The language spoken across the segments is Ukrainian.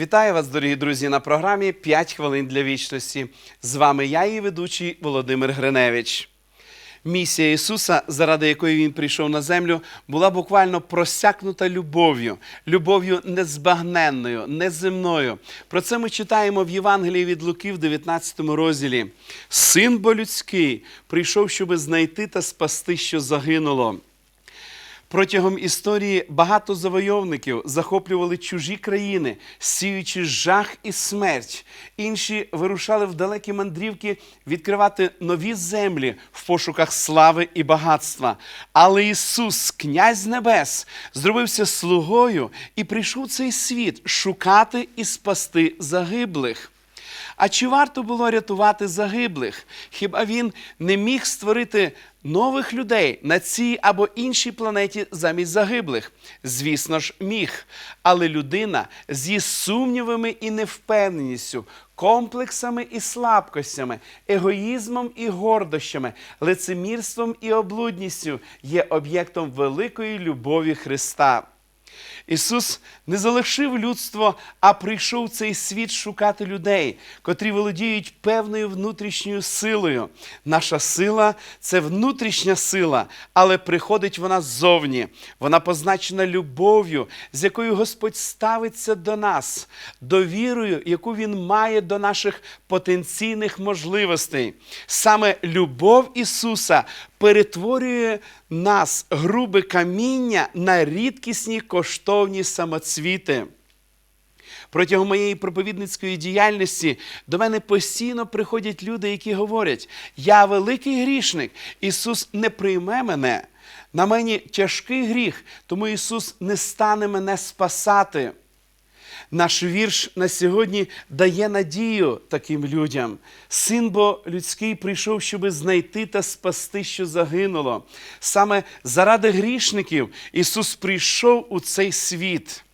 Вітаю вас, дорогі друзі, на програмі «5 хвилин для вічності. З вами я, її ведучий Володимир Гриневич. Місія Ісуса, заради якої Він прийшов на землю, була буквально просякнута любов'ю, любов'ю незбагненною, неземною. Про це ми читаємо в Євангелії від Луки в 19 розділі. Син бо людський прийшов, щоби знайти та спасти, що загинуло. Протягом історії багато завойовників захоплювали чужі країни, сіючи жах і смерть. Інші вирушали в далекі мандрівки відкривати нові землі в пошуках слави і багатства. Але Ісус, князь небес, зробився слугою і прийшов цей світ шукати і спасти загиблих. А чи варто було рятувати загиблих? Хіба він не міг створити нових людей на цій або іншій планеті замість загиблих? Звісно ж, міг. Але людина зі сумнівами і невпевненістю, комплексами і слабкостями, егоїзмом і гордощами, лицемірством і облудністю є об'єктом великої любові Христа. Ісус не залишив людство, а прийшов в цей світ шукати людей, котрі володіють певною внутрішньою силою. Наша сила це внутрішня сила, але приходить вона ззовні. Вона позначена любов'ю, з якою Господь ставиться до нас, довірою, яку Він має до наших потенційних можливостей. Саме любов Ісуса перетворює нас, грубе каміння, на рідкісні коштовні самоцвіти. Протягом моєї проповідницької діяльності до мене постійно приходять люди, які говорять: Я великий грішник, Ісус не прийме мене. На мені тяжкий гріх, тому Ісус не стане мене спасати. Наш вірш на сьогодні дає надію таким людям. Син бо людський прийшов, щоби знайти та спасти, що загинуло. Саме заради грішників Ісус прийшов у цей світ.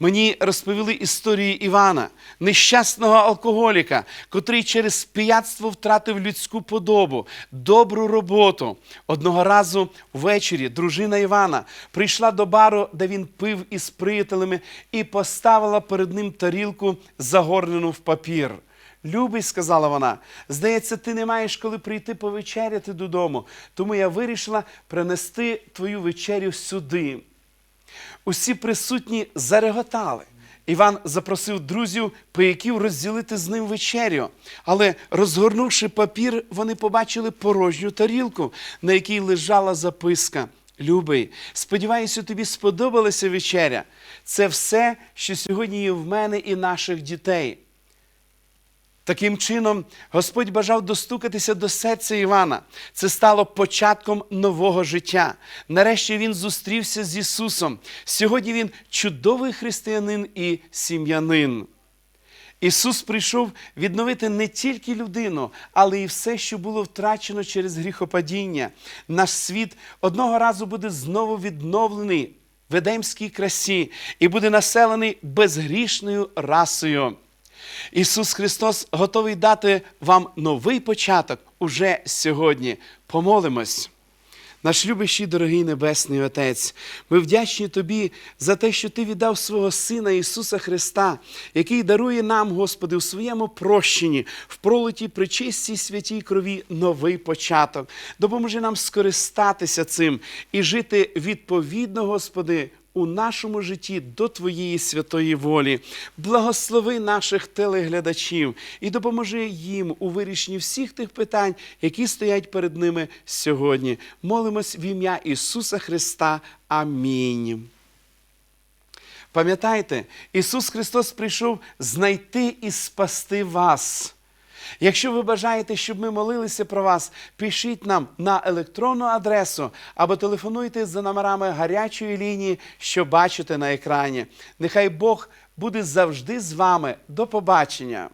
Мені розповіли історії Івана, нещасного алкоголіка, котрий через пияцтво втратив людську подобу, добру роботу. Одного разу ввечері дружина Івана прийшла до бару, де він пив із приятелями, і поставила перед ним тарілку, загорнену в папір. Любий, сказала вона, здається, ти не маєш коли прийти повечеряти додому, тому я вирішила принести твою вечерю сюди. Усі присутні зареготали. Іван запросив друзів, пияків розділити з ним вечерю. Але, розгорнувши папір, вони побачили порожню тарілку, на якій лежала записка. Любий, сподіваюся, тобі сподобалася вечеря. Це все, що сьогодні є в мене і наших дітей. Таким чином, Господь бажав достукатися до серця Івана. Це стало початком нового життя. Нарешті він зустрівся з Ісусом. Сьогодні він чудовий християнин і сім'янин. Ісус прийшов відновити не тільки людину, але і все, що було втрачено через гріхопадіння. Наш світ одного разу буде знову відновлений в едемській красі і буде населений безгрішною расою. Ісус Христос готовий дати вам новий початок уже сьогодні. Помолимось. Наш любящий, дорогий Небесний Отець, ми вдячні Тобі за те, що Ти віддав свого Сина Ісуса Христа, який дарує нам, Господи, у своєму прощенні, в пролиті причистій святій крові новий початок. Допоможи нам скористатися цим і жити відповідно, Господи, у нашому житті до Твоєї святої волі. Благослови наших телеглядачів і допоможи їм у вирішенні всіх тих питань, які стоять перед ними сьогодні. Молимось в ім'я Ісуса Христа. Амінь. Пам'ятайте, Ісус Христос прийшов знайти і спасти вас. Якщо ви бажаєте, щоб ми молилися про вас, пишіть нам на електронну адресу або телефонуйте за номерами гарячої лінії, що бачите на екрані. Нехай Бог буде завжди з вами. До побачення!